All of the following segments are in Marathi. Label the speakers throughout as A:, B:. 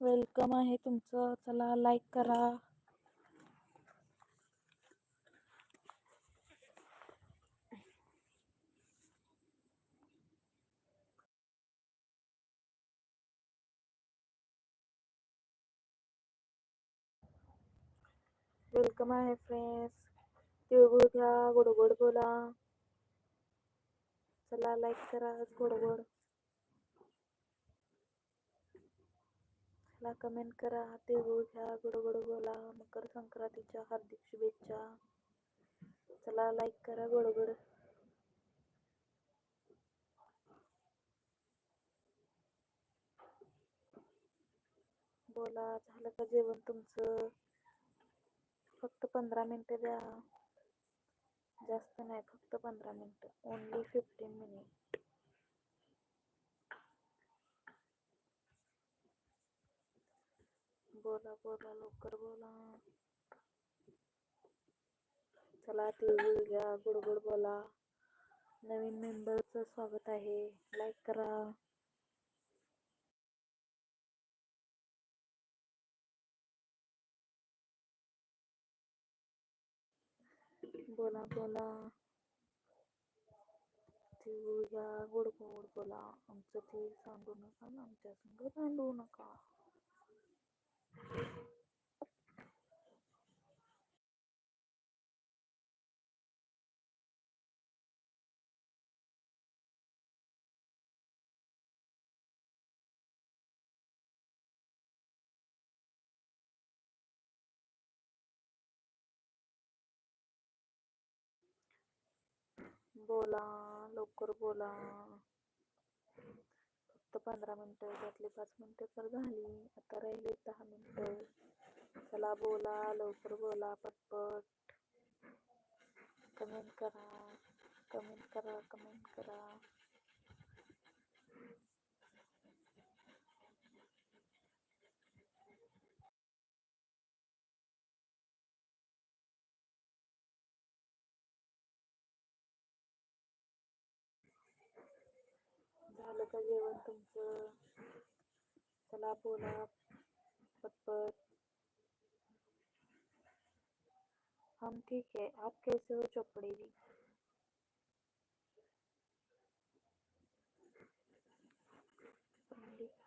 A: वेलकम आहे तुमचं. चला लाईक करा. वेलकम आहे फ्रेंड्स तिळगुळ घ्या गोडगोड बोला. चला लाईक करा गोडगोड. ला कमेंट करा. तिळगुळ घ्या गोड बोला. मकर संक्रांतीच्या हार्दिक शुभेच्छा. चला लाईक करा गोड बोला झालं का जेवण तुमचं? फक्त पंधरा मिनटं द्या. जास्त नाही फक्त पंधरा मिनटं ओनली फिफ्टीन मिनिट बोला बोला लवकर बोला. चला तिळगुळ घ्या गुडगुड बोला. नवीन मेंबरचं स्वागत आहे. लाईक करा. बोला बोला. तिळगुळ घ्या गोड बोला. आमचं ते सांगू नका आणि आमच्या संग भांडू नका. बोला लवकर बोला फक्त पंधरा मिनटं त्यातली पाच मिनटं तर झाली. आता राहिले दहा मिनटं. चला बोला लवकर बोला पटपट. कमेंट करा कमेंट करा कमेंट करा. का जेवण तुमचं चला बोला पटपट हम ठीक है, आप कैसे हो चोपड़े जी?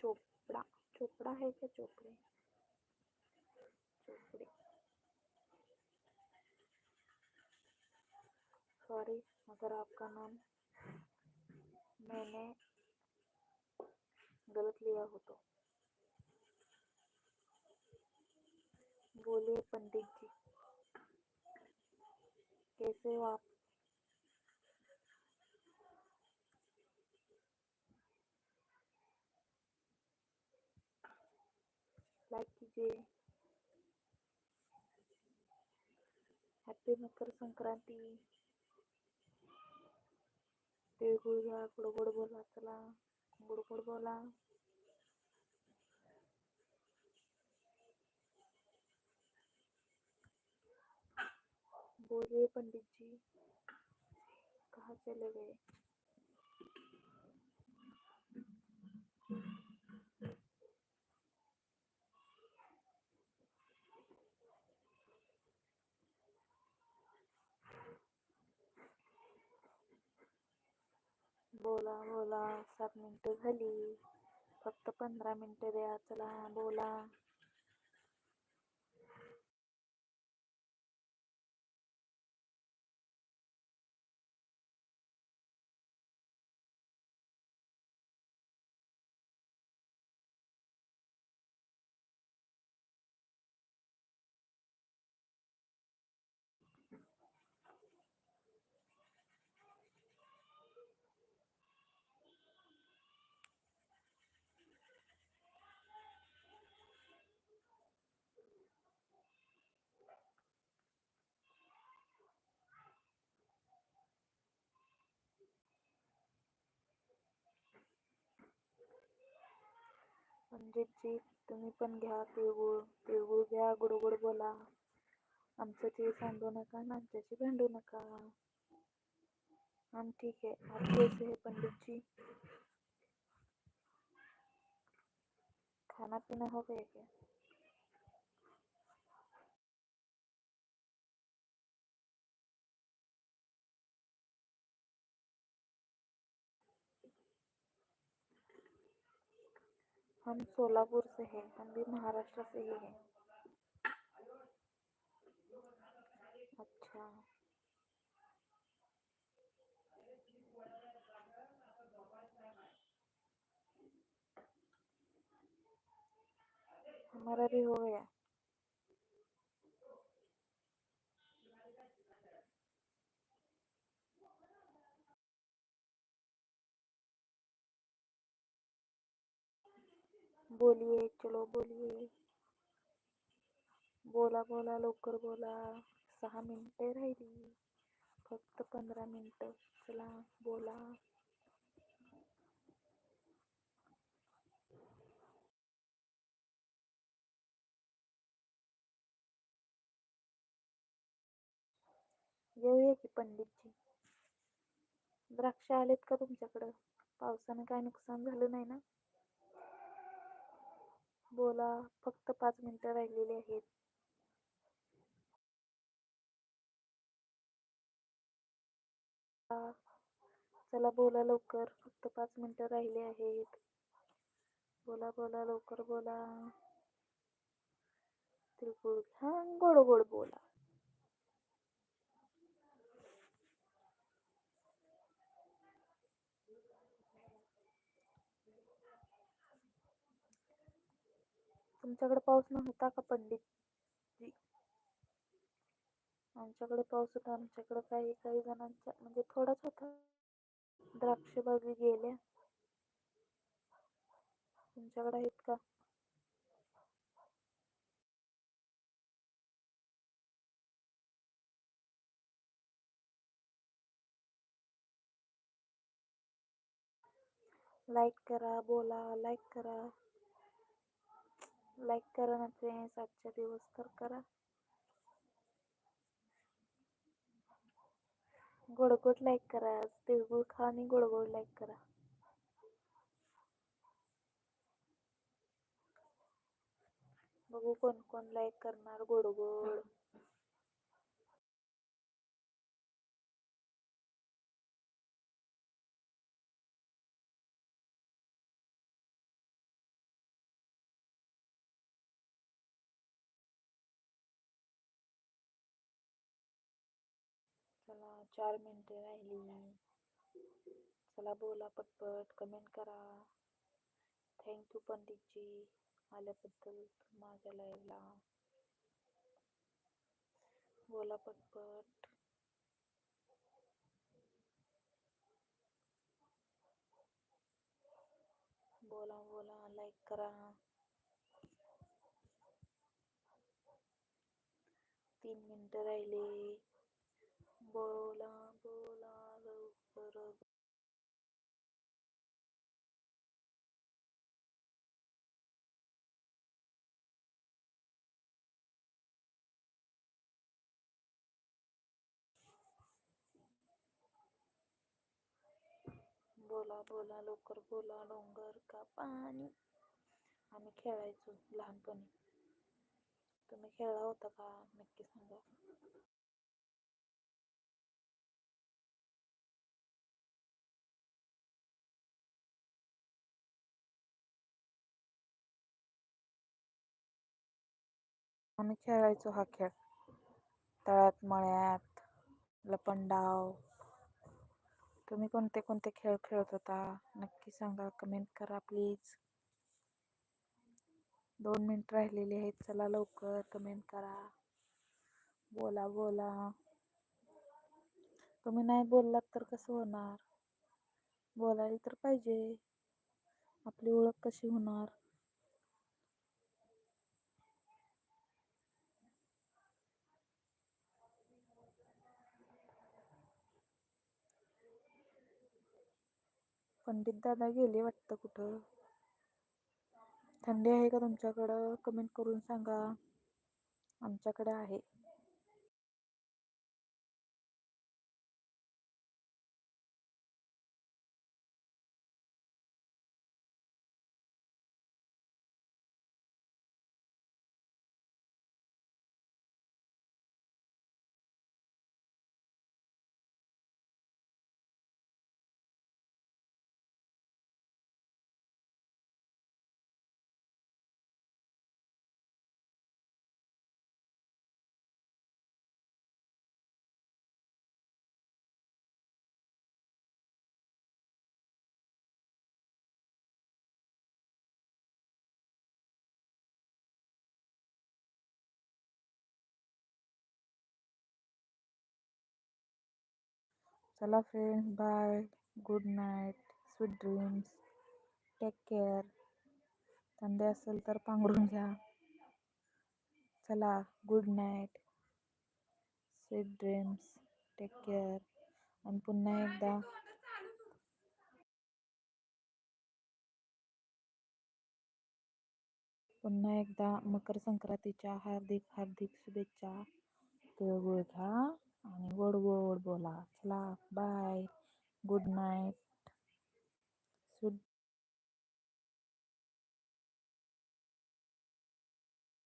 A: चोपड़ा चोपड़ा है क्या चोपड़े? चोपड़े। सॉरी अगर आपका नाम मैंने गलत लिया हो तो। बोले पंडित जी, कैसे हो आप? लाइक कीजिए। हैप्पी मकर संक्रांति। तिळगुळ घ्या गोड गोड बोला, चला। गुडगुड बोला. बोलिए पंडित जी कहाँ चले गए? बोला बोला. सात मिनिटं झाली. फक्त पंधरा मिनिटं द्या. चला बोला. म्हणजे पंडितजी तुम्ही पण घ्या तिळगुळ तिळगुळ घ्या गुडगुड बोला. आमचं ते सांडू नका आणि आमच्याशी भांडू नका. हम ठीक आहे आप कैसे है खाना पीना हो गया क्या हम सोलापुर से हैं, हम भी महाराष्ट्र से ही हैं। अच्छा। हमारा भी हो गया। बोलिये चलो बोलिये. बोला बोला लवकर बोला. सहा मिनिटे राहिली. फक्त पंधरा मिनिटं. चला बोला. येऊया की पंडितजी. द्राक्ष आलेत का तुमच्याकडं? पावसानं काय नुकसान झालं नाही ना? बोला फक्त पाच मिनिटं राहिलेली आहेत. चला बोला लवकर फक्त पाच मिनिटं राहिले आहेत. बोला बोला लवकर बोला. तिळगुळ हा गोड गोड बोला. तुमच्याकडे पाऊस नव्हता का पंडित आमच्याकडे पाऊस होता. आमच्याकडे काही काही जणांच्या म्हणजे थोडाच होता. द्राक्ष बागी गेल्या. तुमच्याकडे आहेत का? लाईक करा बोला लाईक करा. लाईक करा ना फ्रेंड्स आजच्या दिवस तर करा. गोडगोड लाईक करा तिळगुळ खा आणि गोड गोड लाईक करा. बघू कोण कोण लाईक करणार गोड चार मिनटे राहिली. चला बोला पटपट कमेंट करा. थँक्यू पंडितजी आल्याबद्दल माझ्या लाईव्हला बोला पटपट. बोला बोला लाईक करा. तीन मिनिटं राहिले. बोला बोला लवकर बोला बोला लवकर बोला डोंगर का पाणी? आम्ही खेळायचो लहानपणी. तुम्ही खेळला होता का? नक्की सांगा. आम्ही खेळायचो हा खेळ. तळ्यात मळ्यात लपंडाव. तुम्ही कोणते कोणते खेळ खेळत होता? नक्की सांगा कमेंट करा प्लीज दोन मिनिट राहिलेली आहेत चला लवकर कमेंट करा. बोला बोला. तुम्ही नाही बोललात तर कसं होणार? बोलायला तर पाहिजे. आपली ओळख कशी होणार? पंडित दादा गेले वाटतं कुठं? थंडी आहे का तुमच्याकडं? कमेंट करून सांगा. आमच्याकडे आहे. चला friends bye good night sweet dreams take care थंडी असेल तर पांघरून घ्या. चला good night sweet dreams take care आणि पुन्हा एकदा पुन्हा एकदा मकर संक्रांतीच्या हार्दिक हार्दिक शुभेच्छा. तिळगुळ घ्या. आणि गोड गोड बोला. चला बाय गुड नाईट स्वीट